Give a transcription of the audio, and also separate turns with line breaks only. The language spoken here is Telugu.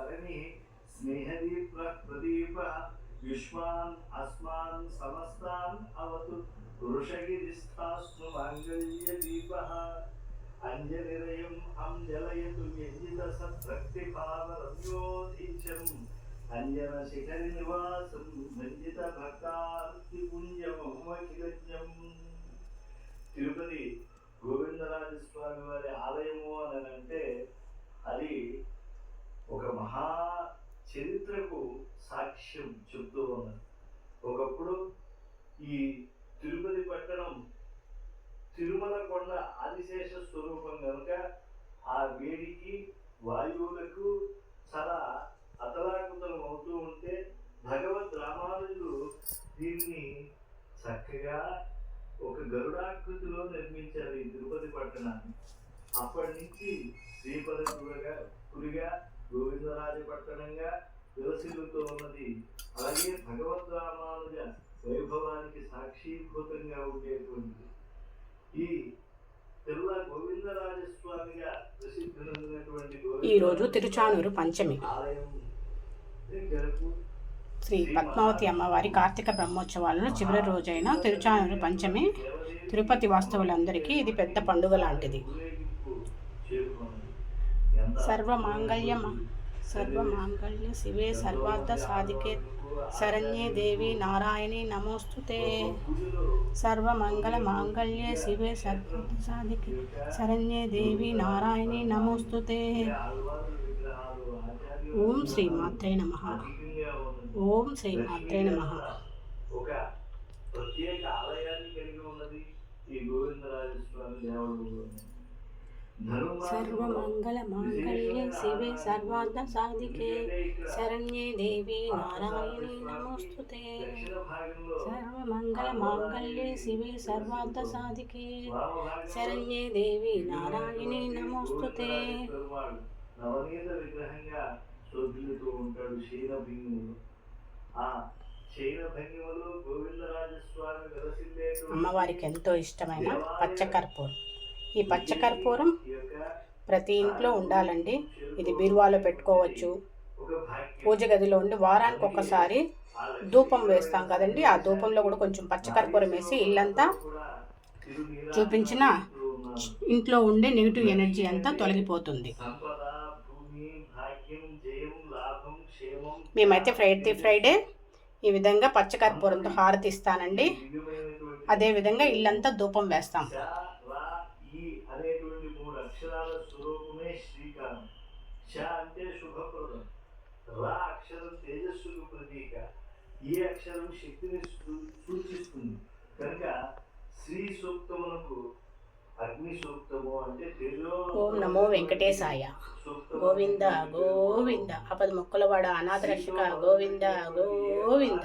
సరణి స్నేహదీప ప్రదీప యుష్మాన్ అస్మాన్ సమస్తాన్ అవతు వృషగిరిస్థాస్ను మాంగళ్య దీప అంజనిరయం అంజలయతు వ్యజిత సత్ప్రక్తి పావరమ్యోధీశం అంజన శిఖరి నివాసం భంజిత భక్తార్తి పుణ్యమఖిలజ్ఞం తిరుపతి గోవిందరాజస్వామి వారి ఆలయము అని అంటే అది ఒక మహా చరిత్రకు సాక్ష్యం చెప్తూ ఉన్నది. ఒకప్పుడు ఈ తిరుపతి పట్టణం తిరుమల కొండ ఆదిశేష స్వరూపం కనుక ఆ వేడికి వాయువులకు చాలా అతలాకుతలం అవుతూ ఉంటే భగవద్ రామానుజులు దీన్ని చక్కగా ఒక గరుడాకృతిలో నిర్మించారు ఈ తిరుపతి పట్టణాన్ని. అప్పటి నుంచి శ్రీపద పురగా పురిగా గోవిందరాజ పట్టణంగా విలసిల్లుతూ ఉన్నది. అలాగే భగవద్ రామానుజ వైభవానికి సాక్షీభూతంగా ఉండేటువంటిది. ఈ తిరుమల గోవిందరాజస్వామిగా ప్రసిద్ధి నొందినటువంటి
ఈ రోజు తిరుచానూరు పంచమి.
ఆలయం
శ్రీ పద్మావతి అమ్మవారి కార్తీక బ్రహ్మోత్సవాలలో చివరి రోజైన తిరుచానూరు పంచమి తిరుపతి వాస్తవులందరికీ ఇది పెద్ద పండుగ లాంటిది. సర్వమాంగళ్య సర్వమాంగళ్య శివే సర్వార్థ సాధికే శరణ్యే దేవి నారాయణి నమోస్తుతే సర్వమంగళ మాంగళ్యే శివే సర్వార్థ సాధికే శరణ్యే దేవి నారాయణి నమోస్తుతే ఓం శ్రీ మాత్రే నమ ఓం శ్రీ మాత్రే నమ
ఒక ప్రత్యేక ఆలయాన్ని కలిగి ఉన్నది ఈ గోవిందరాజ స్వామి దేవాలయంలో
సర్వమంగళ మాంగళ్యే శివే సర్వార్థ సాధికే. శరణ్యే దేవి నారాయణి నమోస్తుతే. సర్వమంగళ మాంగళ్యే శివే సర్వార్థ సాధికే. శరణ్యే దేవి నారాయణి నమోస్తుతే.
నవనీత విగ్రహంగా శోభిల్లుతూ ఉంటాడు క్షీణ భంగిములు ఆ
అమ్మవారికి ఎంతో ఇష్టమైన పచ్చకర్పూరం ఈ పచ్చకర్పూరం ప్రతి ఇంట్లో ఉండాలండి. ఇది బీరువాలో పెట్టుకోవచ్చు. పూజ గదిలో ఉండి వారానికి ఒకసారి ధూపం వేస్తాం కదండి. ఆ ధూపంలో కూడా కొంచెం పచ్చకర్పూరం వేసి ఇల్లంతా చూపించిన ఇంట్లో ఉండే నెగిటివ్ ఎనర్జీ అంతా తొలగిపోతుంది. మేమైతే ఫ్రైడే ఫ్రైడే ఈ విధంగా పచ్చకర్పూరంతో హారతి ఇస్తానండి. అదేవిధంగా ఇల్లంతా ధూపం వేస్తాం
శ, ర, ఈ అనేటువంటి మూడు అక్షరాల స్వరూపమే శ్రీకారం శ అంటే శుభప్రదం రా అక్షరం తేజస్సుకు ప్రతీక ఈ అక్షరం శక్తిని సూచిస్తుంది కనుక శ్రీ సూక్తమునకు అగ్ని సూక్తము అంటే తేజో
ఓం నమో వెంకటేశాయ గోవింద గోవింద ఆపద మొక్కలవాడ అనాథ రక్షక గోవింద గోవింద